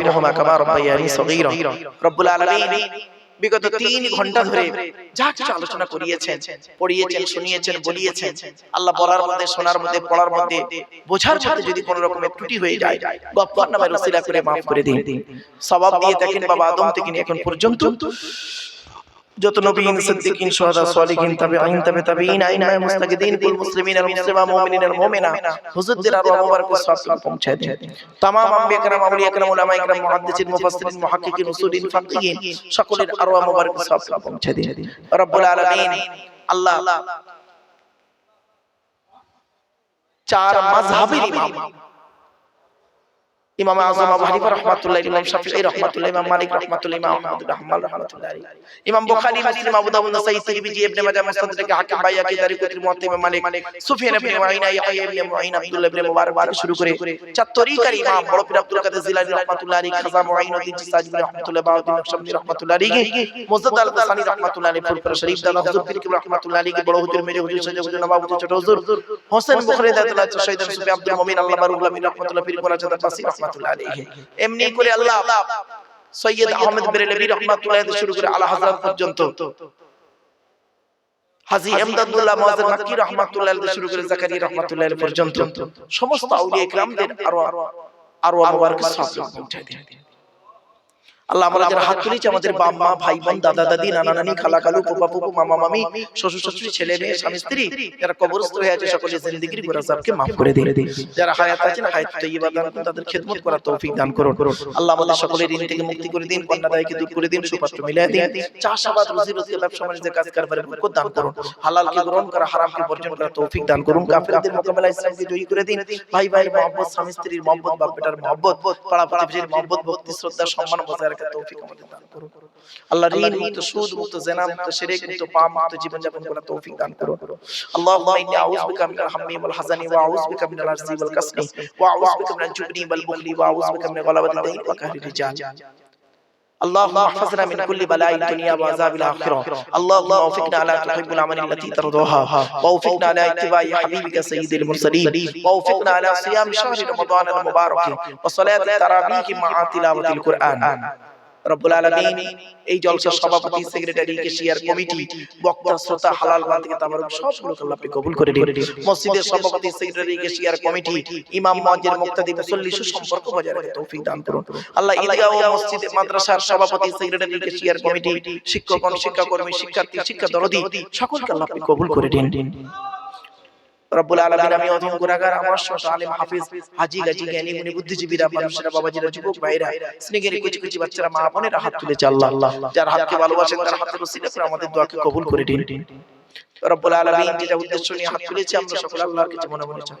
ইরহামহুমা কামা রাব্বায়ানি সগীরা। রব্বুল আলামিন বিগত তিন ঘণ্টা ধরে যা কিছু আলোচনা করিয়েছেন পড়িয়েছেন শুনিয়েছেন বলিয়েছেন। আল্লাহ বলার মধ্যে শোনার মধ্যে পড়ার মধ্যে বোঝার মধ্যে যদি কোনো রকমের ত্রুটি হয়ে যায় গফফার নামের ওসিলা করে মাফ করে দিন। সবাব দিয়ে দেখেন বাবা আদম থেকে এখন পর্যন্ত যত নবীন সিদ্দিকিন শুহাদা সালিহিন তাবিঈন তাবে তাবিঈন আইন আয় মুস্তাকিদিন কুল মুসলিমিন আল মুসলিমা মুমিনিন আল মুমিনা হুজুরদের আর মুবারক সওয়াব পৌঁছায় দেন तमाम আম্বিয়া کرام আউলিয়া کرام উলামা کرام মুহাদ্দিসিন মুফাসসিরিন মুহাক্কিকিন উসুলিন ফাকিহিন সকলের আরওয়াহ মুবারক সওয়াব পৌঁছায় দেন রব্বুল আলামিন আল্লাহ চার মাযহাবের ইমাম ইমাম আজম আবু হানিফা রাহমাতুল্লাহ ইমাম শাফিঈ রাহমাতুল্লাহ ইমাম মালিক রাহমাতুল্লাহ ইমাম আহমদ রাহমাল রাহমাতুল্লাহ ইমাম বুখারী মুসলিম আবু দাউদ নাসাই তিরমিজি ইবনে মাজাহ মুসতাদরিক হাকিম বাইয়াকি দারিকুতুল মুওয়াত্তা ইমাম মালিক সুফিয়ান ইবনে মুআইনা ইয়াহইয়া ইবনে মুআইন আব্দুল্লাহ ইবনে মুবারক থেকে শুরু করে চার তরিকার ইমাম বড় পীর আব্দুল কাদের জিলানী রাহমাতুল্লাহ আলাইহি খাজা মুআইনুদ্দিন চিশতি রাহমাতুল্লাহ বাউদ্দিন নকশবন্দি রাহমাতুল্লাহ আলাইহি মুজাদ্দাদ আল কাসানি রাহমাতুল্লাহ আলাইহি ফুরফুরা শরীফ দালা হুজুর পীর কিবলা রাহমাতুল্লাহ আলাইহি বড় হুজুর মেরে হুজুর সৈয়দ হুজুর নবাব হুজুর ছোট হুজুর হোসেন বুখারী দাতুল্লাহ শহীদ সুফি আব্দুল মুমিন আল্লাহ বারুল আমিন রাহমাতুল্লাহ পীর কোলা চাদা বাসি রাহমাতুল্লাহ আলাইহি। এমনি করে আল্লাহ সৈয়দ আহমেদ বেরেলভি রহমাতুল্লাহ শুরু করে আলা হযরত পর্যন্ত। হাজী এমদাদুল্লাহ মুআজ্জিম মাক্কি রহমাতুল্লাহ শুরু করে জাকারিয়া রহমাতুল্লাহ পর্যন্ত। সমস্ত আউলিয়া ইকরামদের আরও আরও মুবারক পৌঁছায় দেন। আল্লাহ আমরা যারা হাত তুলেছি আমাদের বাপ মা ভাই বোন দাদা দাদি নানা নানি খালা খালু ফুপা ফুপু মামা মামি শ্বশুর শাশুড়ি ছেলে মেয়ে স্বামী স্ত্রী যারা কবরস্থ হয়ে আছে সকলে জিন্দেগির গুনাহ সাবকে maaf করে দিন। যারা হায়াত আছেন হায়াত তৈয়বা দান করুন তাদের খেদমত করার তৌফিক দান করুন। আল্লাহ আমাদের সকলের ঋণ থেকে মুক্তি করে দিন কন্যাদায়কে দূর করে দিন সুপাত্র মিলিয়ে দিন। চাষাবাদ রুজি রুজি ব্যবসা বাণিজ্যে কাজ কারবারে বরকত দান করুন। হালালকে গ্রহণ করা হারামকে বর্জন করার তৌফিক দান করুন। কাফেরদের মোকাবেলা ইসলামকে জয়ী করে দিন ভাই ভাইয়ের মহব্বত স্বামী স্ত্রীর মহব্বত বাপ বেটার মহব্বত পাড়া প্রতিবেশীর মহব্বত ভক্তি শ্রদ্ধা সম্মান বজায় রাখার তৌফিক আমাদের দান করুন আল্লাহ ঋণ মুক্ত সুদ মুক্ত জেনা মুক্ত শিরক মুক্ত পাপ মুক্ত জীবন যাপন করার তৌফিক দান করুন আল্লাহুম্মা ইন্নী আউযু বিকা মিনাল হাম্মি ওয়াল হাযানি ওয়া আউযু বিকা মিনাল আজজি ওয়াল কাসলি ওয়া আউযু বিকা মিনাল জুবনি ওয়াল বুখলি ওয়া আউযু বিকা মিন গলাবাতিল দাইন ওয়া কাহরি রিজাল اللهم احفظنا من كل بلاء الدنيا وعذاب الآخرة اللهم وفقنا على تحب العمل التي ترضاها ووفقنا على اتباع حبيبك سيد المرسلين ووفقنا على صيام شهر رمضان المبارك وصلاة التراويح مع تلاوة القرآن রব্বুল আলামিন এই জলসার সভাপতি সেক্রেটারি কেশিয়ার কমিটি বক্তা শ্রোতা হালাল বান থেকে সবগুলো আল্লাহ কবুল করে নিন মসজিদের সভাপতি সেক্রেটারি কেশিয়ার কমিটি ইমাম মুক্তাদি মুসল্লি সুসম্পর্ক বজায় তৌফিক দান করুন। আল্লাহ ঈদগাহ ও মসজিদে মাদ্রাসার সভাপতি সেক্রেটারি কেশিয়ার কমিটি শিক্ষকগণ শিক্ষাকর্মী শিক্ষার্থী শিক্ষা দরদি সকলকে আল্লাহ কবুল করে দিন। রব্বুল আলামিন আমি অধম গুনাহগার আমার শত আলেম হাফিজ হাজি গাজী জ্ঞানী মুনি বুদ্ধিজীবীরা মানুষেরা বাবাজিরা যুবক ভাইরা স্নেহের কুচি কুচি বাচ্চারা মা বোনেরা হাত তুলেছে আল্লাহ। যার হাতকে ভালোবাসেন তার হাতের ওসিলা করে আমাদের দোয়াকে কবুল করে দিন। রব্বুল আলামিন যেটা উদ্দেশ্য নিয়ে হাত তুলেছি আমরা সকল আল্লাহর কাছে মনে মনে চাই।